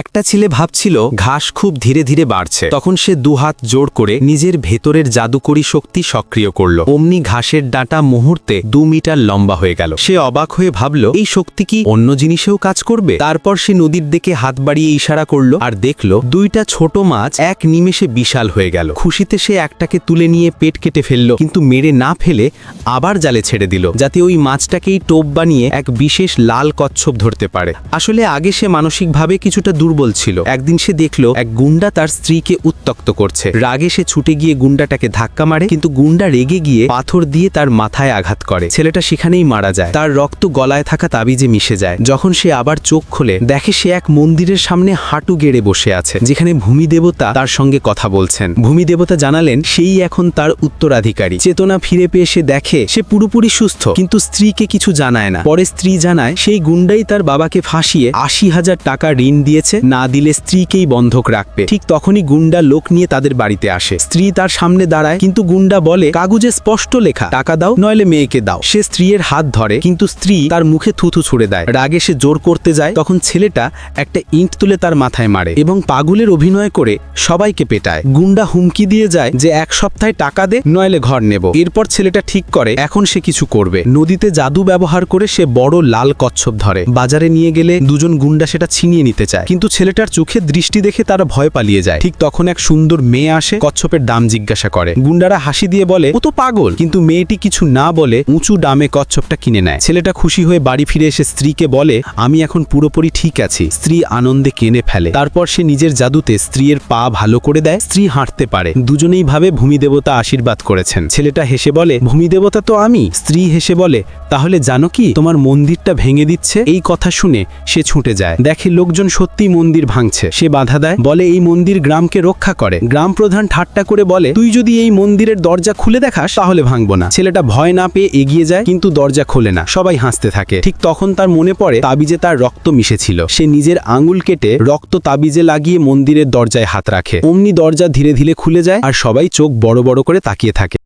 একটা ছেলে ভাবছিল ঘাস খুব ধীরে ধীরে বাড়ছে। তখন সে দুহাত জোর করে নিজের ভেতরের জাদুকরী শক্তি সক্রিয় করল। অমনি ঘাসের ডাঁটা মুহূর্তে দু মিটার লম্বা হয়ে গেল। সে অবাক হয়ে ভাবল, এই শক্তি কি অন্য জিনিসেও কাজ করবে? তারপর সে নদীর দিকে হাত বাড়িয়ে ইশারা করল আর দেখল, দুইটা ছোট মাছ এক নিমেষে বিশাল হয়ে গেল। খুশিতে সে একটাকে তুলে নিয়ে পেট কেটে ফেলল, কিন্তু মেরে না ফেলে আবার জালে ছেড়ে দিল, যাতে ওই মাছটাকেই টোপ বানিয়ে এক বিশেষ লাল কচ্ছপ ধরতে পারে। আসলে আগে সে মানসিকভাবে কিছুটা দুর্বল ছিল। একদিন সে দেখল, এক গুন্ডা তার স্ত্রীকে উত্তক্ত করছে। রাগে সে ছুটে গিয়ে গুন্ডাটাকে ধাক্কা মারে, কিন্তু গুন্ডা রেগে গিয়ে পাথর দিয়ে তার মাথায় আঘাত করে। ছেলেটা সেখানেই মারা যায়। তার রক্ত গলায় থাকা তাবিজে মিশে যায়। যখন সে আবার চোখ খোলে, দেখে সে এক মন্দিরের সামনে হাঁটু গেড়ে বসে আছে, যেখানে ভূমি দেবতা তার সঙ্গে কথা বলছেন। ভূমি দেবতা জানালেন, সেই এখন তার উত্তরাধিকারী। চেতনা ফিরে পেয়ে সে দেখে, সে পুরোপুরি সুস্থ, কিন্তু স্ত্রীকে কিছু জানায় না। পরে স্ত্রী জানায়, সেই গুন্ডাই তার বাবাকে ফাঁসিয়ে আশি হাজার টাকা ঋণ দিয়েছে না দিলে স্ত্রীকেই বন্ধক রাখবে। ঠিক তখনই গুন্ডা লোক নিয়ে তাদের বাড়িতে আসে। স্ত্রী তার সামনে দাঁড়ায়, কিন্তু গুন্ডা বলে, কাগজে স্পষ্ট লেখা, টাকা দাও, নইলে মেয়েকে দাও। সে স্ত্রীর হাত ধরে, কিন্তু স্ত্রী তার মুখে থুথু ছুড়ে দেয়। রাগে সে জোর করতে যায়, তখন ছেলেটা একটা ইঁট তুলে তার মাথায় মারে এবং পাগুলের অভিনয় করে সবাইকে পেটায়। গুন্ডা হুমকি দিয়ে যায় যে, এক সপ্তাহে টাকা দে, নইলে ঘর নেব। এরপর ছেলেটা ঠিক করে, এখন সে কিছু করবে। নদীতে জাদু ব্যবহার করে সে বড় লাল কচ্ছপ ধরে। বাজারে নিয়ে গেলে দুজন গুন্ডা সেটা ছিনিয়ে নিতে চায়। কিন্তু ছেলেটার চোখে দৃষ্টি দেখে তারা ভয় পালিয়ে যায়। ঠিক তখন এক সুন্দর মেয়ে আসে, কচ্ছপের দাম জিজ্ঞাসা করে। গুন্ডারা হাসি দিয়ে বলে, ও তো পাগল। কিন্তু মেয়েটি কিছু না বলে উঁচু দামে কচ্ছপটা কিনে নেয়। ছেলেটা খুশি হয়ে বাড়ি ফিরে এসে স্ত্রীকে বলে, আমি এখন পুরোপুরি ঠিক আছি। স্ত্রী আনন্দে কেনে ফেলে। তারপর সে নিজের জাদুতে স্ত্রীর পা ভালো করে দেয়, স্ত্রী হাঁটতে পারে। দুজনেই ভাবে ভূমি দেবতা আশীর্বাদ করেছেন। ছেলেটা হেসে বলে, ভূমি দেবতা তো আমি। স্ত্রী হেসে বলে, তাহলে জানো কি? তোমার মন্দিরটা ভেঙে দিচ্ছে। এই কথা শুনে সে ছুটে যায়। দেখে লোকজন সত্যি মন্দির ভাঙছে। সে বাধা দেয়, বলে, এই মন্দির গ্রামকে রক্ষা করে। গ্রাম প্রধান ঠাট্টা করে বলে, তুই যদি এই মন্দিরের দরজা খুলে দেখাস, তাহলে ভাঙবো না। ছেলেটা ভয় না পেয়ে এগিয়ে যায়, কিন্তু দরজা খোলে না। সবাই হাসতে থাকে। ঠিক তখন তার মনে পড়ে, তাবিজে তার রক্ত মিশেছিল। সে নিজের আঙুল কেটে রক্ত তাবিজে লাগিয়ে মন্দিরের দরজায় হাত রাখে। অমনি দরজা ধীরে ধীরে খুলে যায়, আর সবাই চোখ বড় বড় করে তাকিয়ে থাকে।